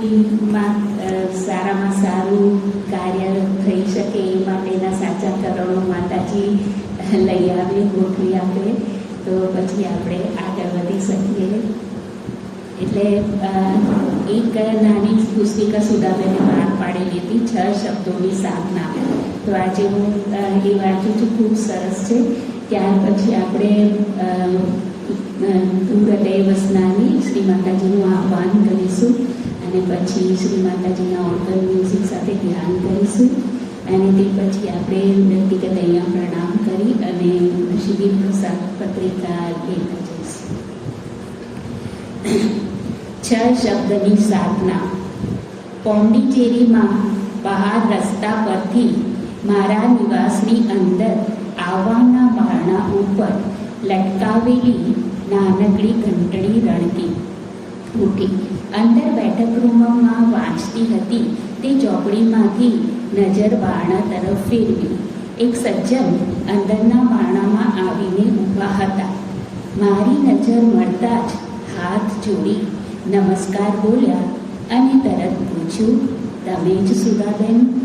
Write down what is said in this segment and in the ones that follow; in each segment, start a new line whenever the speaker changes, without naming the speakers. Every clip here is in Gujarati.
અ, સારામાં સારું કાર્ય થઈ શકે એ માટેના સાચા કરણો માતાજી લઈ આવે ગોઠવી આપે તો પછી આપણે આગળ વધી શકીએ. એટલે એક નાની પુસ્તિકા સુધાબેને બહાર પાડેલી હતી છ શબ્દોની સાધના. તો આજે હું એ વાંચું છું ખૂબ સરસ છે. ત્યાર પછી આપણે હૃદય વસનાની શ્રી માતાજીનું આહ્વાન કરીશું. અને પછી શ્રી માતાજીના ઓર્ગન મ્યુઝિક સાથે ધ્યાન કરીશું. અને તે પછી આપણે વ્યક્તિગત અહીંયા પ્રણામ કરી અને શિબિર પ્રસાદ પત્રિકા લેતા જઈશું. છ શબ્દની સાધના. પોંડિચેરીમાં બહાર રસ્તા પરથી મારા નિવાસની અંદર આવવાના બહાણા ઉપર લટકાવેલી નાનકડી ઘંટડી રણકી ઉઠી અંદર બેઠક રૂમમાં વાંચતી હતી. તે ચોપડીમાંથી નજર બારણા તરફ ફેરવી. એક સજ્જન અંદરના બારણામાં આવીને ઊભા હતા. મારી નજર મળતા જ હાથ જોડી, નમસ્કાર બોલ્યા અને તરત પૂછ્યું, તમે જ સુધાબેન?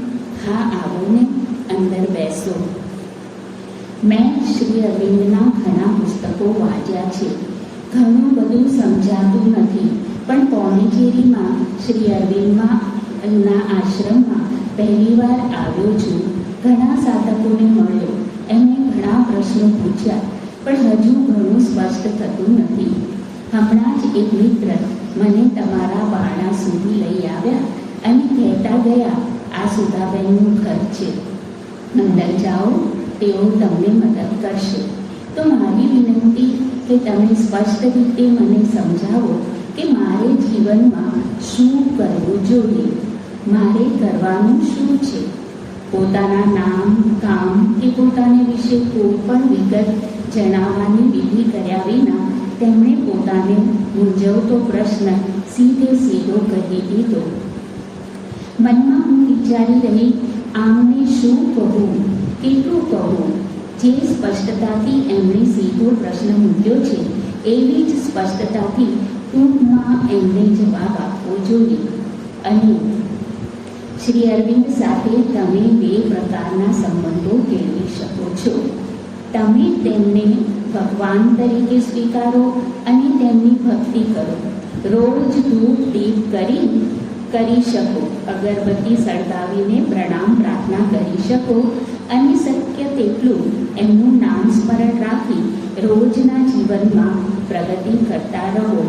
હા, આવો ને, અંદર બેસો. મેં શ્રી અરવિંદના ઘણા પુસ્તકો વાંચ્યા છે. ઘણું બધું સમજાતું નથી. પણ પોણીચેરીમાં શ્રી અરવિંદમાં આશ્રમમાં પહેલીવાર આવ્યો છું. ઘણા સાધકોને મળ્યો. એમને ઘણા પ્રશ્નો પૂછ્યા, પણ હજુ ઘણું સ્પષ્ટ થતું નથી. હમણાં જ એક મિત્ર મને તમારા બારણા સુધી લઈ આવ્યા અને કહેતા ગયા, આ સુધાબેનનું ઘર છે. અંદર જાઓ, તેઓ તમને મદદ કરશે. તો મારી વિનંતી કે તમે સ્પષ્ટ રીતે મને સમજાવો કે મારે જીવનમાં શું કરવું જોઈએ? મારે કરવાનું શું છે? પોતાના નામ, કામ કે પોતાને વિશે કોઈ પણ વિગત જણાવવાની વિધિ કર્યા વિના તેમણે પોતાને મૂંઝવતો પ્રશ્ન સીધે સીધો કહી દીધો. મનમાં હું વિચારી રહી, આમને શું કહું? કેટલું જે સ્પષ્ટતાથી એમણે સીધો પ્રશ્ન મૂક્યો છે. એવી જ સ્પષ્ટતાથી ટૂંકમાં એમને જવાબ આપવો જોઈએ. અને શ્રી અરવિંદ સાથે તમે બે પ્રકારના સંબંધો કેળવી શકો છો. તમે તેમને ભગવાન તરીકે સ્વીકારો અને તેમની ભક્તિ કરો. રોજ ધૂપ દીપ કરી કરી શકો. અગરબત્તી સળગાવીને પ્રણામ પ્રાર્થના કરી શકો અને શક્ય તેટલું એમનું નામ સ્મરણ રાખી રોજના જીવનમાં પ્રગતિ કરતા રહો.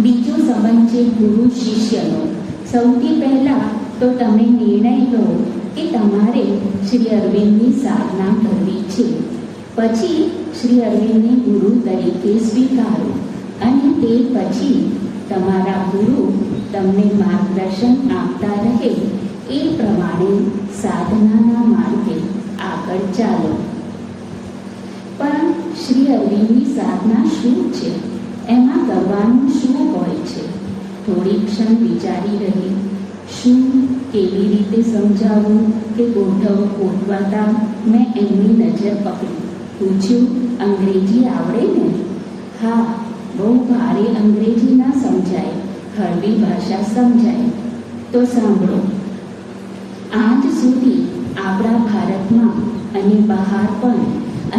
બીજો સંબંધ છે ગુરુ શિષ્યનો. સૌથી પહેલા તો તમે નિર્ણય લો કે તમારે શ્રી અરવિંદની સાધના કરવી છે. પછી શ્રી અરવિંદને ગુરુ તરીકે સ્વીકારો અને તે પછી તમારા ગુરુ તમને માર્ગદર્શન આપતા રહે એ પ્રમાણે સાધનાના માર્ગે ચાલો પણ શ્રી અરવિંદની સાધના શું છે? એમાં કરવાનું શું હોય છે? થોડી ક્ષણ વિચારી રહી. શું, કેવી રીતે સમજાવવું કે ગોઠવ, ગોઠવાતા? મેં એમની નજર પકડી. પૂછ્યું, અંગ્રેજી આવડે ને? હા, બહુ ભારે અંગ્રેજી ના સમજાય. હળવી ભાષા સમજાય. તો સાંભળો. આજ સુધી આપણા ભારતમાં અને બહાર પણ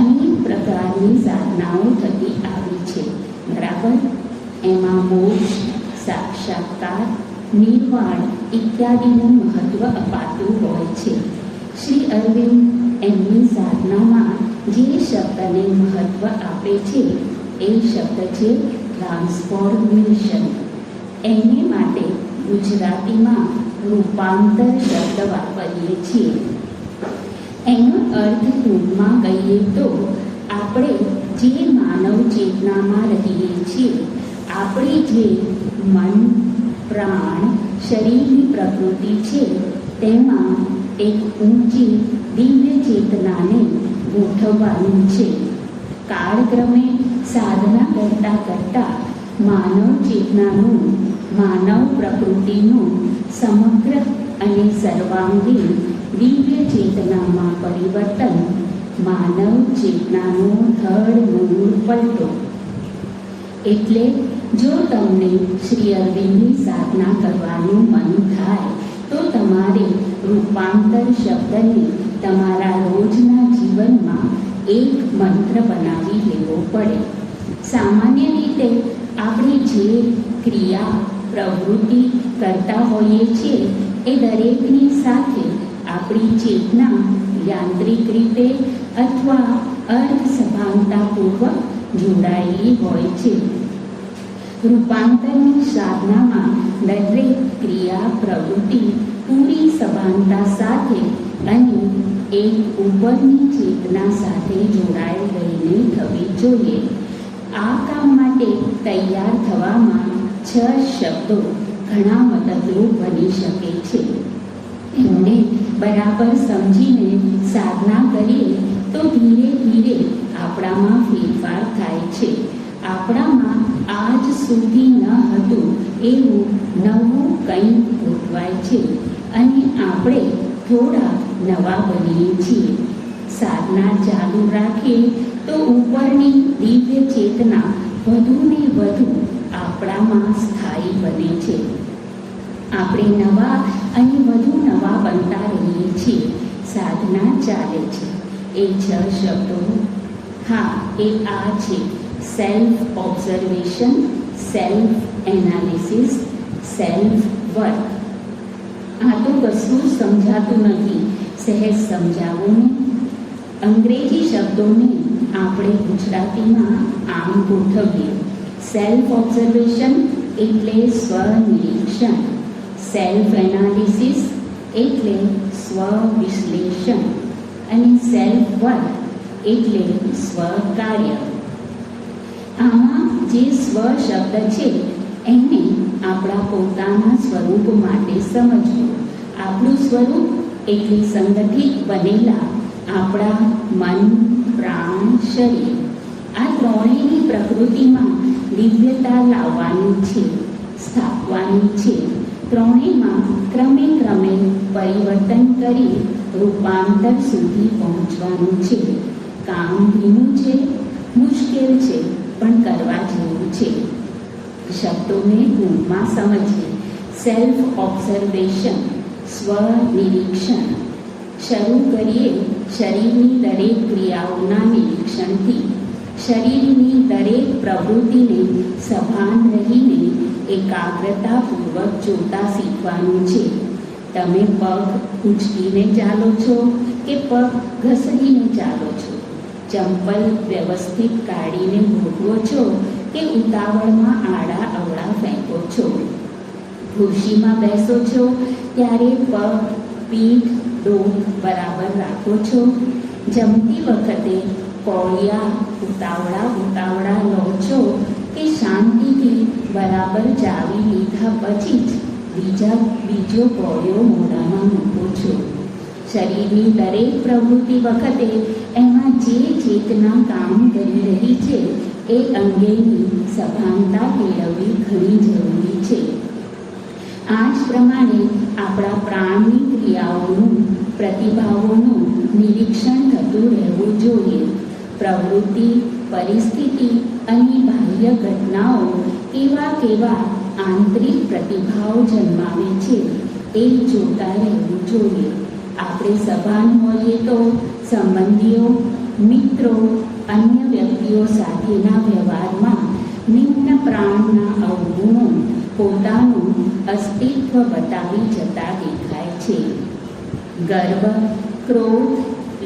અનેક પ્રકારની સાધનાઓ થતી આવી છે. બરાબર? એમાં મોક્ષ, સાક્ષાત્કાર, નિર્વાણ ઇત્યાદિનું મહત્વ અપાતું હોય છે. શ્રી અરવિંદ એમની સાધનામાં જે શબ્દને મહત્વ આપે છે, એ શબ્દ છે ટ્રાન્સફોર્મેશન. એને માટે ગુજરાતીમાં રૂપાંતર શબ્દ વાપરીએ છીએ. એનો અર્થ ટૂંકમાં કહીએ તો આપણે જે માનવ ચેતનામાં રહીએ છીએ, આપણી જે મન, પ્રાણ, શરીરની પ્રકૃતિ છે, તેમાં એક ઊંચી દિવ્ય ચેતનાને ગોઠવવાનું છે. કાળક્રમે સાધના કરતા કરતા માનવ ચેતનાનું, માનવ પ્રકૃતિનું સમગ્ર અને સર્વાંગીણ દિવ્ય ચેતનામાં પરિવર્તન માનવ ચેતનાનો ધડ મૂળ પલટો એટલે જો તમને શ્રી અરવિંદની સાધના કરવાનું મન થાય, તો તમારે રૂપાંતર શબ્દને તમારા રોજના જીવનમાં એક મંત્ર બનાવી લેવો પડે. સામાન્ય રીતે આપણે જે ક્રિયા પ્રવૃત્તિ કરતા હોઈએ છીએ, એ દરેકની સાથે આપણી ચેતના યાંત્રિક રીતે અથવા અર્થ સભાનતાપૂર્વક જોડાયેલી હોય છે. રૂપાંતરની સાધનામાં દરેક ક્રિયા પ્રવૃત્તિ પૂરી સભાનતા સાથે અને એક ઉપરની ચેતના સાથે જોડાઈ રહીને થવી જોઈએ. આ કામ માટે તૈયાર થવામાં છ શબ્દો ઘણા મદદરૂપ બની શકે છે. એમને બરાબર સમજીને સાધના કરીએ તો ધીરે ધીરે આપણામાં ફેરફાર થાય છે. આપણામાં આજ સુધી ન હતું એવું નવું કંઈ ગોઠવાય છે. અને આપણે થોડા નવા બનીએ છીએ. સાધના ચાલુ રાખીએ તો ઉપરની દિવ્ય ચેતના વધુ ને વધુ આપણામાં સ્થાયી બને છે. આપણે નવા અને વધુ નવા બનતા રહીએ છીએ. સાધના ચાલે છે. એ છ શબ્દો. હા, એ આ છે. Self observation self analysis self work આ તો કશું સમજાતું નથી. સહેજ સમજાવો ને. અંગ્રેજી શબ્દોને આપણે ગુજરાતીમાં આમ ગોઠવીએ. સેલ્ફ ઓબ્ઝર્વેશન એટલે સ્વનિરીક્ષણ. સેલ્ફ એનાલિસિસ એટલે સ્વ વિશ્લેષણ અને સેલ્ફ વર્ક એટલે સ્વકાર્ય. આમાં જે સ્વ શબ્દ છે, એને આપણા પોતાના સ્વરૂપ માટે સમજવું આપણું સ્વરૂપ એટલે સંગઠિત બનેલા આપણા મન, પ્રાણ, શરીર. આ ત્રણેયની પ્રકૃતિમાં દિવ્યતા લાવવાની છે, સ્થાપવાની છે. ત્રણેયમાં ક્રમે ક્રમે પરિવર્તન કરી રૂપાંતર સુધી પહોંચવાનું છે. કામ ભીનું છે, મુશ્કેલ છે, પણ કરવા જેવું છે. શબ્દોને ગુણમાં સમજીએ. સેલ્ફ ઓબ્ઝર્વેશન સ્વ નિરીક્ષણ શરૂ કરીએ શરીરની દરેક ક્રિયાઓના નિરીક્ષણથી. શરીરની દરેક પ્રવૃત્તિને સભાન રહીને એકાગ્રતાપૂર્વક જોતા શીખવાનું છે. તમે પગ ઉંચકીને ચાલો છો કે પગ ઘસડીને ચાલો છો? ચંપલ વ્યવસ્થિત કાઢીને મૂકવો છો કે ઉતાવળમાં આડા અવળા ફેંકો છો? ખુરશીમાં બેસો છો ત્યારે પગ, પીઠ ડોક બરાબર રાખો છો? જમતી વખતે કોળિયા ઉતાવળા ઉતાવળા લો છો કે શાંતિથી બરાબર ચાવી લીધા પછી જ બીજા, બીજો કોળિયો મોઢામાં મૂકો છો. શરીરની દરેક પ્રવૃત્તિ વખતે એમાં જે ચેતના કામ કરી રહી છે, એ અંગેની સભાનતા કેળવવી ઘણી જરૂરી છે. આ જ પ્રમાણે આપણા પ્રાણની ક્રિયાઓનું, પ્રતિભાવોનું નિરીક્ષણ થતું રહેવું જોઈએ. પ્રવૃત્તિ, પરિસ્થિતિ અને બાહ્ય ઘટનાઓ કેવા કેવા આંતરિક પ્રતિભાવ જન્માવે છે એ જોતા રહેવું જોઈએ. આપણે સભાન હોઈએ તો સંબંધીઓ, મિત્રો, અન્ય વ્યક્તિઓ સાથેના વ્યવહારમાં નિમ્ન પ્રાણના અવગુણો પોતાનું અસ્તિત્વ બતાવી જતા દેખાય છે. ગર્વ, ક્રોધ,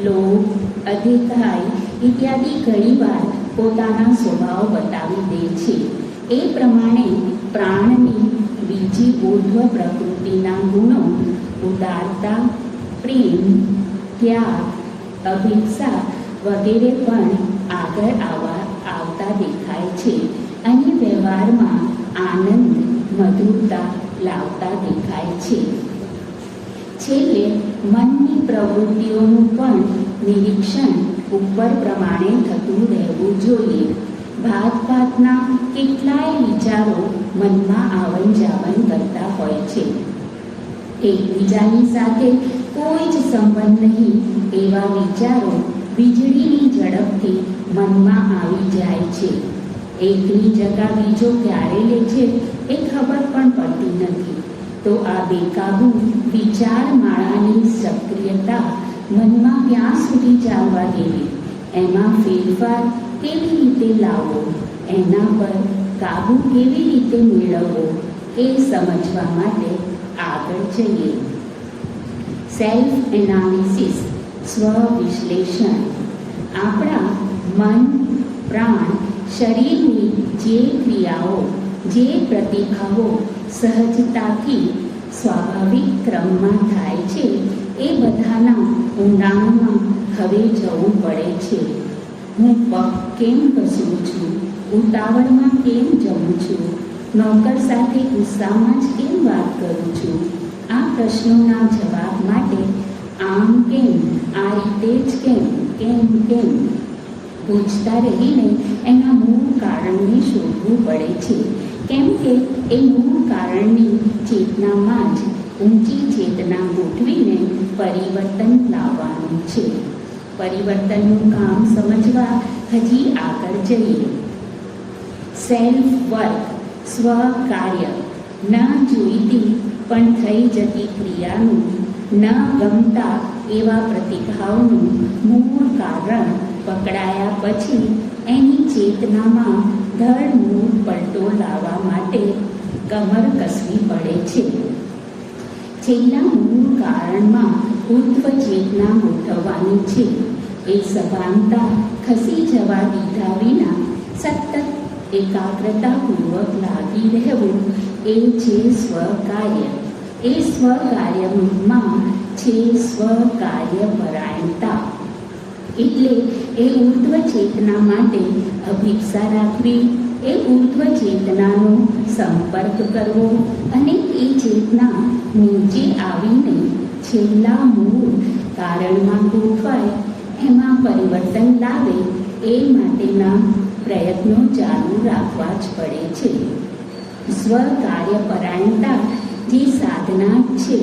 લોભ અધિકાય ઇત્યાદિ ઘણીવાર પોતાના સ્વભાવ બતાવી દે છે. એ પ્રમાણે પ્રાણની બીજી ઉર્ધ્વ પ્રકૃતિના ગુણો ઉદારતા, પ્રેમ, ત્યાગ, અભિપ્સા વગેરે પણ આગળ આવવા આવતા દેખાય છે અને વ્યવહારમાં આનંદ, મધુરતા લાવતા દેખાય છે. છેલ્લે મનની પ્રવૃત્તિઓનું પણ નિરીક્ષણ ઉપર પ્રમાણે થતું રહેવું જોઈએ. ભાત ભાતના કેટલાય વિચારો મનમાં આવન જાવન કરતા હોય છે. એકબીજાની સાથે કોઈ જ સંબંધ નહીં, એવા વિચારો વીજળીની ઝડપથી મનમાં આવી જાય છે. એકની જગા બીજો ક્યારે લે છે એ ખબર પણ પડતી નથી. તો આ બેકાબુ વિચાર માળાની સક્રિયતા મનમાં ક્યાં સુધી ચાલવા દેવી? એમાં ફેરફાર કેવી રીતે લાવવો એના પર કાબુ કેવી રીતે મેળવવો એ સમજવા માટે આગળ જઈએ. સેલ્ફ એનાલિસિસ સ્વ વિશ્લેષણ આપણા મન, પ્રાણ, શરીરની જે ક્રિયાઓ, જે પ્રતિભાવો સહજતાથી સ્વાભાવિક ક્રમમાં થાય છે, એ બધાના ઊંડાણમાં હવે જવું પડે છે. હું પગ કેમ કસું છું? ઉતાવળમાં કેમ જમું છું? નોકર સાથે ગુસ્સામાં જ કેમ વાત કરું છું? આ પ્રશ્નોના જવાબ માટે આમ કેમ, આ રીતે જ કેમ કેમ કેમ? પૂછતા રહીને એના મૂળ કારણને શોધવું પડે છે. કેમ કે એ મૂળ કારણની ચેતનામાં જ ઊંચી ચેતના ગોઠવીને પરિવર્તન લાવવાનું છે. પરિવર્તનનું કામ સમજવા હજી આગળ જઈએ. સેલ્ફ વર્ક સ્વ કાર્ય ન જોઈતી પણ થઈ જતી ક્રિયાનું ન ગમતા એવા પ્રતિભાવનું મૂળ કારણ પકડાયા પછી એની ચેતનામાં ધડ મૂળ પલટો લાવવા માટે કમર કસવી પડે છે. છેલ્લા મૂળ કારણમાં ઉત્વ ચેતના ગોઠવવાની છે. એ સભાનતા ખસી જવા દીધા વિના સતત એકાગ્રતાપૂર્વક લાગી રહેવું એ છે સ્વકાર્ય એ સ્વકાર્યમાં છે સ્વકાર્ય પરાયણતા એટલે એ ઉર્ધ્વ ચેતના માટે અભિપ્સા રાખવી એ ઉર્ધ્વ ચેતનાનો સંપર્ક કરવો અને એ ચેતના નીચે આવીને છેલ્લા મૂળ કારણમાં ગોઠવાય એમાં પરિવર્તન લાવે એ માટેના પ્રયત્નો ચાલુ રાખવા જ પડે છે. સ્વકાર્યપરાયણતા જે સાધના છે,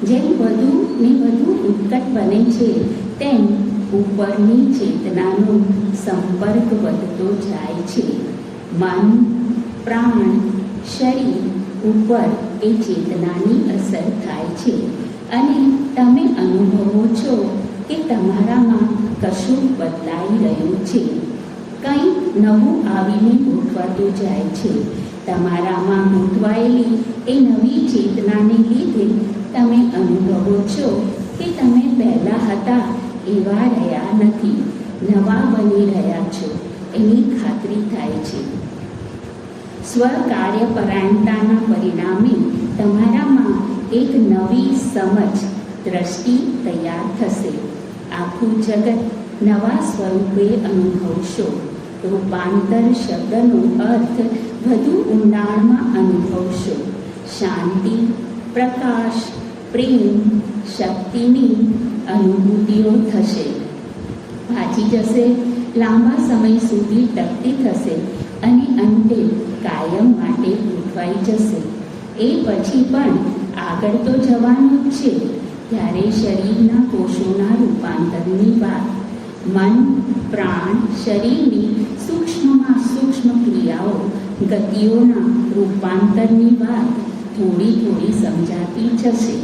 જેમ વધુ ને વધુ ઉત્કટ બને છે, તેમ ઉપરની ચેતનાનો સંપર્ક વધતો જાય છે. મન, પ્રાણ, શરીર ઉપર એ ચેતનાની અસર થાય છે. અને તમે અનુભવો છો કે તમારામાં કશું બદલાઈ રહ્યું છે? કંઈક નવું આવીને ગોઠવાતું જાય છે. તમારામાં ગોઠવાયેલી એ નવી ચેતનાને લીધે તમે અનુભવો છો કે તમે પહેલાં હતા એવા રહ્યા નથી. નવા બની રહ્યા છો. એની ખાતરી થાય છે. સ્વકાર્યપરાયણતાના પરિણામે તમારામાં એક નવી સમજ, દ્રષ્ટિ તૈયાર થશે. આખું જગત નવા સ્વરૂપે અનુભવશો. રૂપાંતર શબ્દનો અર્થ વધુ ઊંડાણમાં અનુભવશો. શાંતિ, પ્રકાશ, પ્રેમ, શક્તિની અનુભૂતિઓ થશે. ભાજી જશે, લાંબા સમય સુધી ટકતી થશે અને અંતે કાયમ માટે ગોઠવાઈ જશે. એ પછી પણ આગળ તો જવાનું જ છે. ત્યારે શરીરના કોષોના રૂપાંતરની વાત. મન, પ્રાણ, શરીરની સૂક્ષ્મમાં સૂક્ષ્મ ક્રિયાઓ, ગતિઓના રૂપાંતરની વાત થોડી થોડી સમજાતી જશે.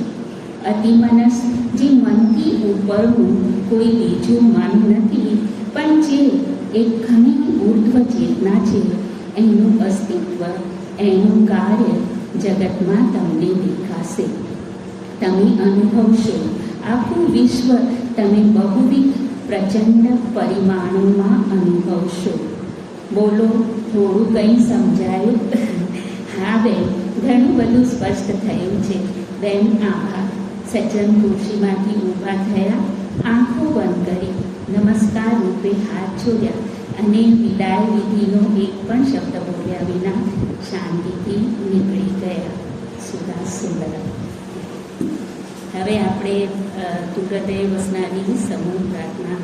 અતિમનસ જે મનથી ઉપરનું કોઈ બીજું મન નથી, પણ જે એક ઘણી ઉર્ધ્વ ચેતના છે, એનું અસ્તિત્વ, એનું કાર્ય જગતમાં તમને દેખાશે. તમે અનુભવશો. આખું વિશ્વ તમે બહુવિધ પ્રચંડ પરિમાણોમાં અનુભવશો. બોલો, થોડું કંઈ સમજાયું? હા, બેન, ઘણું બધું સ્પષ્ટ થયું છે. બેન, આભાર. સજ્જન ખુરશીમાંથી ઊભા થયા, આંખો બંધ કરી, નમસ્કાર રૂપે હાથ જોડ્યા અને વિદાય વિધિનો એક પણ શબ્દ બોલ્યા વિના શાંતિથી નીકળી ગયા. સુદા સુંદર હવે આપણે તુગતે વસનાની સમૂહ પ્રાર્થના